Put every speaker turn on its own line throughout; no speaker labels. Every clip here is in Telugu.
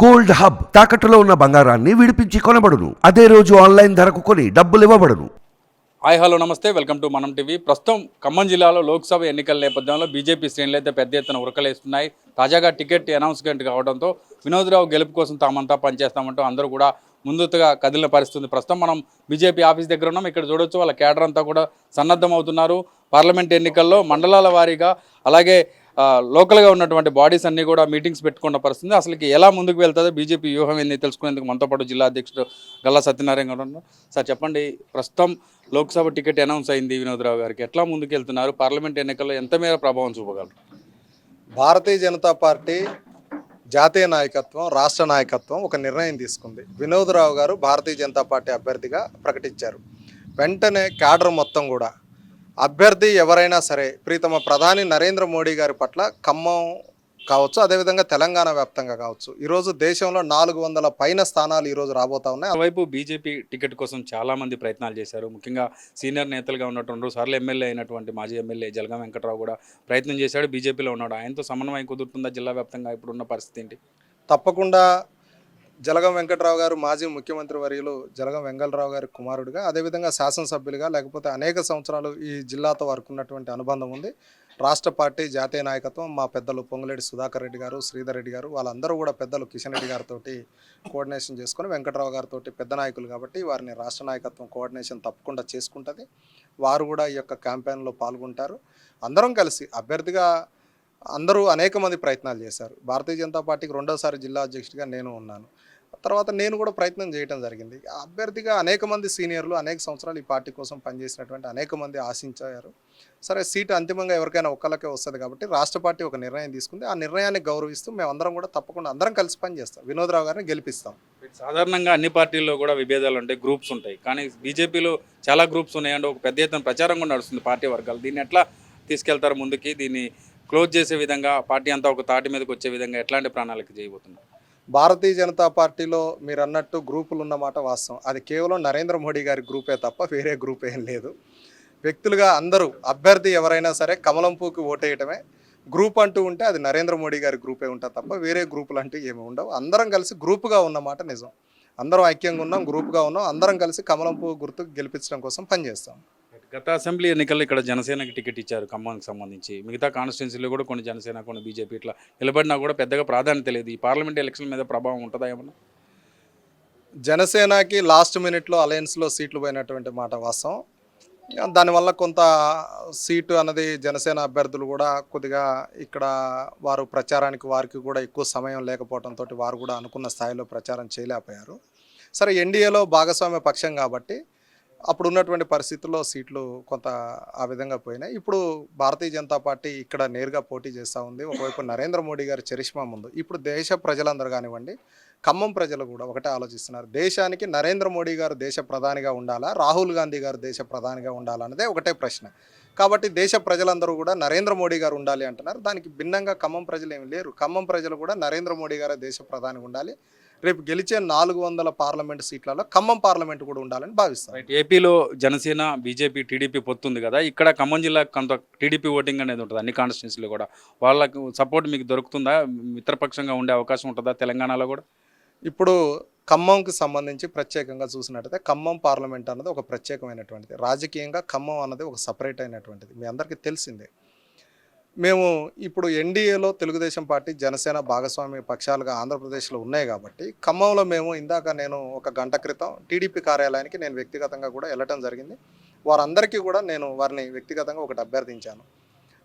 గోల్డ్ హబ్ తాకట్టులో ఉన్న బంగారాన్ని విడిపించి కొనబడును. అదే రోజు ఆన్లైన్ ధరకు కొని డబ్బులు ఇవ్వబడును.
హాయ్ హలో నమస్తే. Welcome to Manam TV. ప్రస్తుతం ఖమ్మం జిల్లాలో లోక్సభ ఎన్నికల నేపథ్యంలో బీజేపీ శ్రేణులు అయితే పెద్ద ఎత్తున ఉరకలేస్తున్నాయి. తాజాగా టికెట్ అనౌన్స్మెంట్ కావడంతో వినోద్రావు గెలుపు కోసం తామంతా పనిచేస్తామంటూ అందరూ కూడా ముందుగా కదిలిన పరిస్థితుంది. ప్రస్తుతం మనం బీజేపీ ఆఫీస్ దగ్గర ఉన్నాం. ఇక్కడ చూడొచ్చు వాళ్ళ కేడర్ అంతా కూడా సన్నద్ధం అవుతున్నారు పార్లమెంట్ ఎన్నికల్లో మండలాల వారీగా అలాగే లోకల్గా ఉన్నటువంటి బాడీస్ అన్నీ కూడా మీటింగ్స్ పెట్టుకున్న పరిస్థితి. అసలుకి ఎలా ముందుకు వెళ్తుందో బీజేపీ వ్యూహం ఏంది తెలుసుకునేందుకు మనతో పాటు జిల్లా అధ్యక్షుడు గల్లా సత్యనారాయణ గారు సార్ చెప్పండి ప్రస్తుతం లోక్సభ టికెట్ అనౌన్స్ అయింది వినోద్రావు గారికి. ఎట్లా ముందుకు వెళ్తున్నారు పార్లమెంట్ ఎన్నికల్లో ఎంత మేర ప్రభావం చూపగలరు?
భారతీయ జనతా పార్టీ జాతీయ నాయకత్వం రాష్ట్ర నాయకత్వం ఒక నిర్ణయం తీసుకుంది. వినోదరావు గారు భారతీయ జనతా పార్టీ అభ్యర్థిగా ప్రకటించారు. వెంటనే క్యాడర్ మొత్తం కూడా అభ్యర్థి ఎవరైనా సరే ప్రీతమ ప్రధాని నరేంద్ర మోడీ గారి పట్ల ఖమ్మం కావచ్చు అదేవిధంగా తెలంగాణ వ్యాప్తంగా కావచ్చు. ఈరోజు దేశంలో నాలుగు వందల పైన స్థానాలు ఈరోజు రాబోతా ఉన్నాయి.
వైపు బీజేపీ టికెట్ కోసం చాలా మంది ప్రయత్నాలు చేశారు. ముఖ్యంగా సీనియర్ నేతలుగా ఉన్నటువంటి రెండు సార్లు ఎమ్మెల్యే అయినటువంటి మాజీ ఎమ్మెల్యే జలగం వెంకట్రావు కూడా ప్రయత్నం చేశాడు. బీజేపీలో ఉన్నాడు. ఆయనతో సమన్వయం కుదురుతుందా? జిల్లా వ్యాప్తంగా ఇప్పుడున్న పరిస్థితి ఏంటి?
తప్పకుండా జలగం వెంకట్రావు గారు మాజీ ముఖ్యమంత్రి వర్యులు జలగం వెంగళరావు గారి కుమారుడిగా అదేవిధంగా శాసనసభ్యులుగా లేకపోతే అనేక సంవత్సరాలు ఈ జిల్లాతో వారికి ఉన్నటువంటి అనుబంధం ఉంది. రాష్ట్ర పార్టీ జాతీయ నాయకత్వం మా పెద్దలు పొంగులేటి సుధాకర్ రెడ్డి గారు శ్రీధర్ రెడ్డి గారు వాళ్ళందరూ కూడా పెద్దలు కిషన్ రెడ్డి గారితో కోఆర్డినేషన్ చేసుకొని వెంకట్రావు గారితో పెద్ద నాయకులు కాబట్టి వారిని రాష్ట్ర నాయకత్వం కోఆర్డినేషన్ తప్పకుండా చేసుకుంటుంది. వారు కూడా ఈ యొక్క క్యాంపెయిన్లో పాల్గొంటారు. అందరం కలిసి అభ్యర్థిగా అందరూ అనేక మంది ప్రయత్నాలు చేశారు. భారతీయ జనతా పార్టీకి రెండోసారి జిల్లా అధ్యక్షుడిగా నేను ఉన్నాను. తర్వాత నేను కూడా ప్రయత్నం చేయడం జరిగింది. అభ్యర్థిగా అనేక మంది సీనియర్లు అనేక సంవత్సరాలు ఈ పార్టీ కోసం పనిచేసినటువంటి అనేక మంది ఆశించారు. సరే సీటు అంతిమంగా ఎవరికైనా ఒక్కళ్ళకే వస్తుంది కాబట్టి రాష్ట్ర పార్టీ ఒక నిర్ణయం తీసుకుంది. ఆ నిర్ణయాన్ని గౌరవిస్తూ మేమందరం కూడా తప్పకుండా అందరం కలిసి పనిచేస్తాం వినోద్రావు గారిని గెలిపిస్తాం.
సాధారణంగా అన్ని పార్టీల్లో కూడా విభేదాలు ఉంటాయి గ్రూప్స్ ఉంటాయి. కానీ బీజేపీలో చాలా గ్రూప్స్ ఉన్నాయండి. ఒక పెద్ద ఎత్తున ప్రచారం కూడా నడుస్తుంది పార్టీ వర్గాలు. దీన్ని ఎట్లా తీసుకెళ్తారు ముందుకి? దీన్ని క్లోజ్ చేసే విధంగా పార్టీ అంతా ఒక తాటి మీదకి వచ్చే విధంగా ఎట్లాంటి ప్రణాళిక చేయబోతున్నారు?
భారతీయ జనతా పార్టీలో మీరు అన్నట్టు గ్రూపులు ఉన్నమాట వాస్తవం. అది కేవలం నరేంద్ర మోడీ గారి గ్రూపే తప్ప వేరే గ్రూప్ ఏం లేదు. వ్యక్తులుగా అందరూ అభ్యర్థి ఎవరైనా సరే కమలం పూకి ఓటేయటమే. గ్రూప్ అంటూ ఉంటే అది నరేంద్ర మోడీ గారి గ్రూపే ఉంటుంది తప్ప వేరే గ్రూపులు అంటూ ఏమి ఉండవు. అందరం కలిసి గ్రూపుగా ఉన్నమాట నిజం. అందరం ఐక్యంగా ఉన్నాం గ్రూప్గా ఉన్నాం అందరం కలిసి కమలం పువ్వు గుర్తు గెలిపించడం కోసం పనిచేస్తాం.
గత అసెంబ్లీ ఎన్నికల్లో ఇక్కడ జనసేనకి టికెట్ ఇచ్చారు ఖమ్మానికి సంబంధించి. మిగతా కాన్స్టిట్యున్సీలో కూడా కొన్ని జనసేన కొన్ని బీజేపీ ఇట్లా నిలబడినా కూడా పెద్దగా ప్రాధాన్యత లేదు. ఈ పార్లమెంట్ ఎలక్షన్ మీద ప్రభావం ఉంటుందా ఏమన్నా?
జనసేనకి లాస్ట్ మినిట్లో అలయన్స్లో సీట్లు పోయినటువంటి మాట వాస్తవం. దానివల్ల కొంత సీటు అన్నది జనసేన అభ్యర్థులు కూడా కొద్దిగా ఇక్కడ వారు ప్రచారానికి వారికి కూడా ఎక్కువ సమయం లేకపోవడంతో వారు కూడా అనుకున్న స్థాయిలో ప్రచారం చేయలేకపోయారు. సరే ఎన్డీఏలో భాగస్వామ్య పక్షం కాబట్టి అప్పుడు ఉన్నటువంటి పరిస్థితుల్లో సీట్లు కొంత ఆ విధంగా పోయినాయి. ఇప్పుడు భారతీయ జనతా పార్టీ ఇక్కడ నేరుగా పోటీ చేస్తూ ఉంది. ఒకవైపు నరేంద్ర మోడీ గారి చరిష్మా ముందు. ఇప్పుడు దేశ ప్రజలందరూ కానివ్వండి ఖమ్మం ప్రజలు కూడా ఒకటే ఆలోచిస్తున్నారు. దేశానికి నరేంద్ర మోడీ గారు దేశ ప్రధానిగా ఉండాలా రాహుల్ గాంధీ గారు దేశ ప్రధానిగా ఉండాలా అన్నదే ఒకటే ప్రశ్న. కాబట్టి దేశ ప్రజలందరూ కూడా నరేంద్ర మోడీ గారు ఉండాలి అంటున్నారు. దానికి భిన్నంగా ఖమ్మం ప్రజలు ఏమి లేరు. ఖమ్మం ప్రజలు కూడా నరేంద్ర మోడీ గారే దేశ ప్రధానిగా ఉండాలి. రేపు గెలిచే నాలుగు వందల పార్లమెంట్ సీట్లలో ఖమ్మం పార్లమెంట్ కూడా ఉండాలని భావిస్తారు.
రైట్ ఏపీలో జనసేన బీజేపీ టీడీపీ పొత్తుంది కదా ఇక్కడ ఖమ్మం జిల్లాకు కొంత టీడీపీ ఓటింగ్ అనేది ఉంటుంది అన్ని కాన్స్టిట్యున్సీలో కూడా. వాళ్ళకు సపోర్ట్ మీకు దొరుకుతుందా? మిత్రపక్షంగా ఉండే అవకాశం ఉంటుందా తెలంగాణలో కూడా?
ఇప్పుడు ఖమ్మంకి సంబంధించి ప్రత్యేకంగా చూసినట్టయితే ఖమ్మం పార్లమెంట్ అన్నది ఒక ప్రత్యేకమైనటువంటిది. రాజకీయంగా ఖమ్మం అన్నది ఒక సపరేట్ అయినటువంటిది. మీ అందరికీ తెలిసిందే. మేము ఇప్పుడు ఎన్డీఏలో తెలుగుదేశం పార్టీ జనసేన భాగస్వామి పక్షాలుగా ఆంధ్రప్రదేశ్లో ఉన్నాయి కాబట్టి ఖమ్మంలో మేము ఇందాక నేను ఒక గంట క్రితం టీడీపీ కార్యాలయానికి నేను వ్యక్తిగతంగా కూడా వెళ్ళటం జరిగింది. వారందరికీ కూడా నేను వారిని వ్యక్తిగతంగా ఒకటి అభ్యర్థించాను.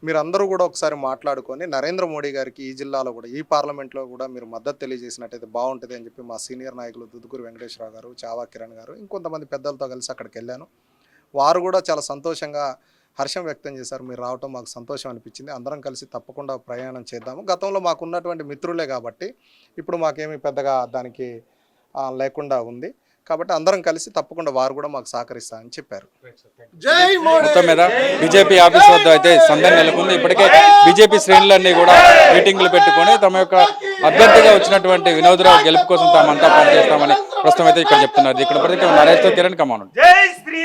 మీరందరూ కూడా ఒకసారి మాట్లాడుకొని నరేంద్ర మోడీ గారికి ఈ జిల్లాలో కూడా ఈ పార్లమెంట్లో కూడా మీరు మద్దతు తెలియజేసినట్టయితే బాగుంటుంది అని చెప్పి మా సీనియర్ నాయకులు దుద్దుకూరు వెంకటేశ్వరరావు గారు చావా కిరణ్ గారు ఇంకొంతమంది పెద్దలతో కలిసి అక్కడికి వెళ్ళాను. వారు కూడా చాలా సంతోషంగా హర్షం వ్యక్తం చేశారు. మీరు రావటం మాకు సంతోషం అనిపించింది. అందరం కలిసి తప్పకుండా ప్రయాణం చేద్దాము. గతంలో మాకు ఉన్నటువంటి మిత్రులే కాబట్టి ఇప్పుడు మాకేమీ పెద్దగా దానికి ఆ, లేకుండా ఉంది. కాబట్టి అందరం కలిసి తప్పకుండా వారు కూడా మాకు సహకరిస్తారని చెప్పారు.
మొత్తం మీద బీజేపీ ఆఫీస్ వద్ద అయితే సందడి నెలకొంది. ఇప్పటికే బీజేపీ శ్రేణులన్నీ కూడా మీటింగ్లు పెట్టుకొని తమ యొక్క అభ్యర్థిగా వచ్చినటువంటి వినోదరావు గెలుపు కోసం తామంతా పనిచేస్తామని ప్రస్తుతం అయితే ఇక్కడ చెప్తున్నారు. ఇక్కడ ప్రతి నరేష్తో కిరణ్ కమాను